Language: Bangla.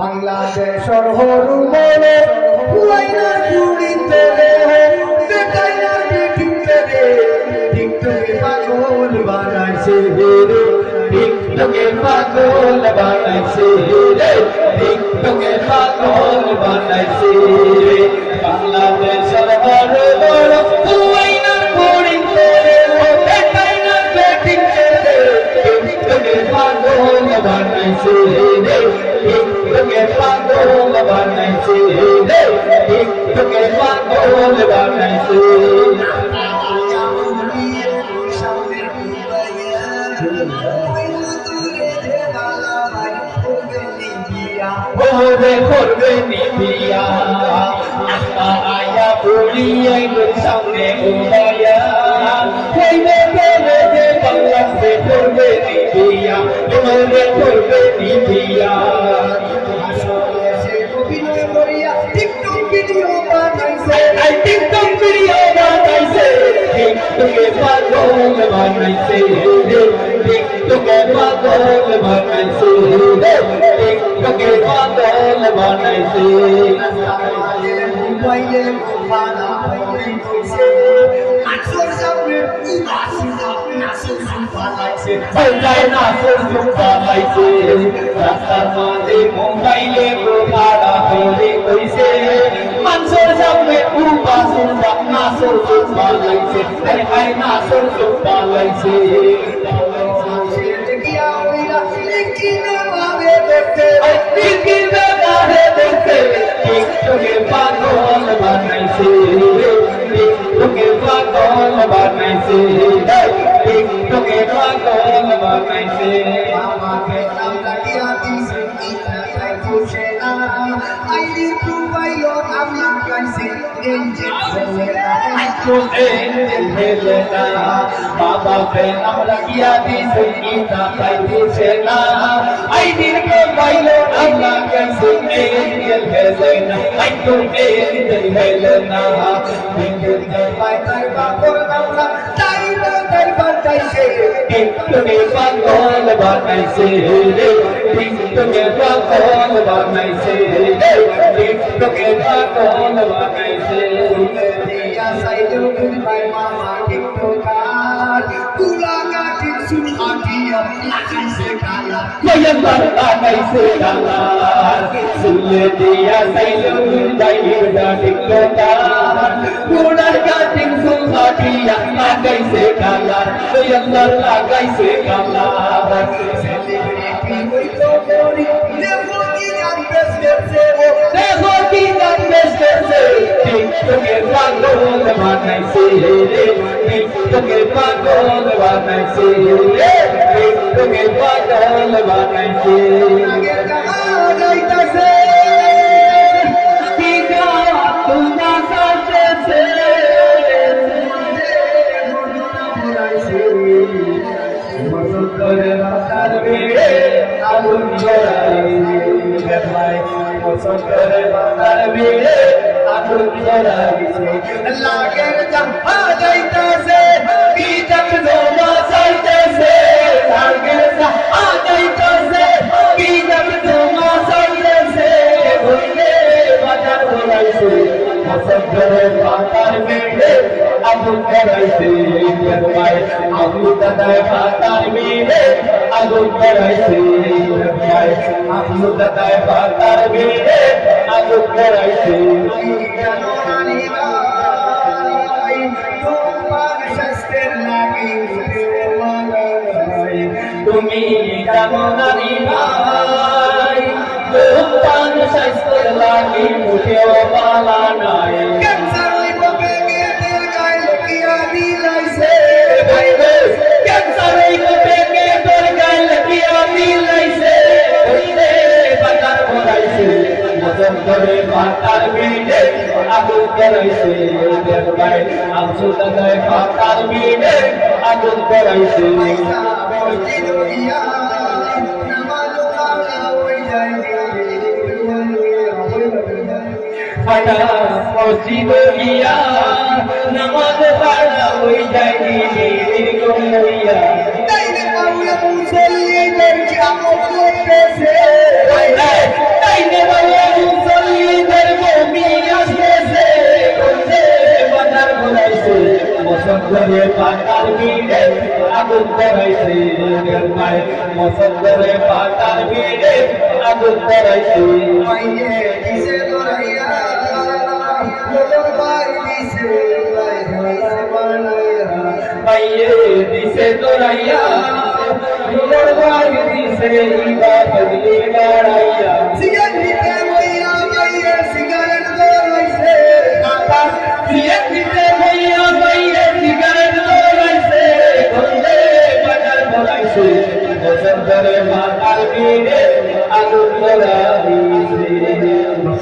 বাংলাদেশর হরু মনে হুয়াইনা জুড়িতে রে দেখাইনা দেখিতে রে টিকটকে পাগল বানাইছে রে টিকটকে পাগল বানাইছে রে। বাংলাদেশর ওরে করবে নিবিয়া আল্লাহ আয়া বলিয়াই তোর সামনে উড়াইয়া হইবে বলে যে বাংলাতে করবে নিবিয়া ওরে করবে নিবিয়া টিকটক ভিডিও বানাইছে। টিকটকে পাগল বানাইছে। টিকটকে পাগল বানাইছে। টিকটকে পাগল বানাইছে মোবাইলে মোবানা হইলে কইছে আসর সামনে উদাসীনা নাসল পালাইছে যায় না সরজম পালাইছে রাস্তার মাঝে মোবাইলে মোবানা হইলে কইছে মানুষের সামনে উদাসীনা নাসল পালাইছে আরে আয় নাসল পালাইছে টিকটকে পাগল বানাইছে টিকটকে আমাকে নাম লাগিয়া দিছে ইটা তাই খুশে না তো এনজেল হেলে না এনজেল পাই তাই বাপর না তাই না তাই বাতাইছে টিকটকে পাগল বানাইছে রে টিকটকে পাগল বানাইছে রে টিকটকে পাগল বানাইছে দিয়া সাইলো গুলবাই মামা টিকটকার তুলা গাটি সুহাটিয়া লাগাইছে কালা কয়বার লাগাইছে কালা সুলে দিয়া সাইলো গুলবাই মামা টিকটকার তুলা গাটি সুহাটিয়া লাগাইছে কালা কয়বার লাগাইছে কালা সেলিব্রিটি হইতো মরি দেখো কি জানতে দেখো কি জানতে টিকটকে পাগল বানাইছে রে টিকটকে পাগল বানাইছে রে টিকটকে পাগল বানাইছে আগে গাইতাছে কি আগুন জড়াইছে ভাই করে মাতার বেড়ে আগুন জড়াইছে লাগের জাম্পা যাইতাছে কি জাক জমা যাইতাছে লাগের জাম্পা যাইতাছে কি জাক জমা যাইতাছে বইলে বাজার বলাইছে করে মাতার বেড়ে আগুন জড়াইছে ভাই আগুন দাদায় মাতার বেড়ে আগুন জড়াইছে ভাই আগুন দাদায় মাতার বেড়ে আগুন জড়াইছে তুমি জানো নারী ভাই তোমার স্বাস্থ্যের লাগি মুঠেও পালা নাই। করাইছে ভাই আমসু দাদায় মাতার বিড়ে আগুন করাইছে। মসজিদ গিয়া নামাজ পড়া ওই যাই দীর্ঘ হইয়া मौसंदरे पाताल की डे अगुतर श्री निर्मय मौसंदरे पाताल की डे अगुतर श्री मैये किसे दुरैया मैये दिसे दुरैया दुरवाई दिसे ही बात दी लड़ाई মাতার বীরে আলো করা দিছে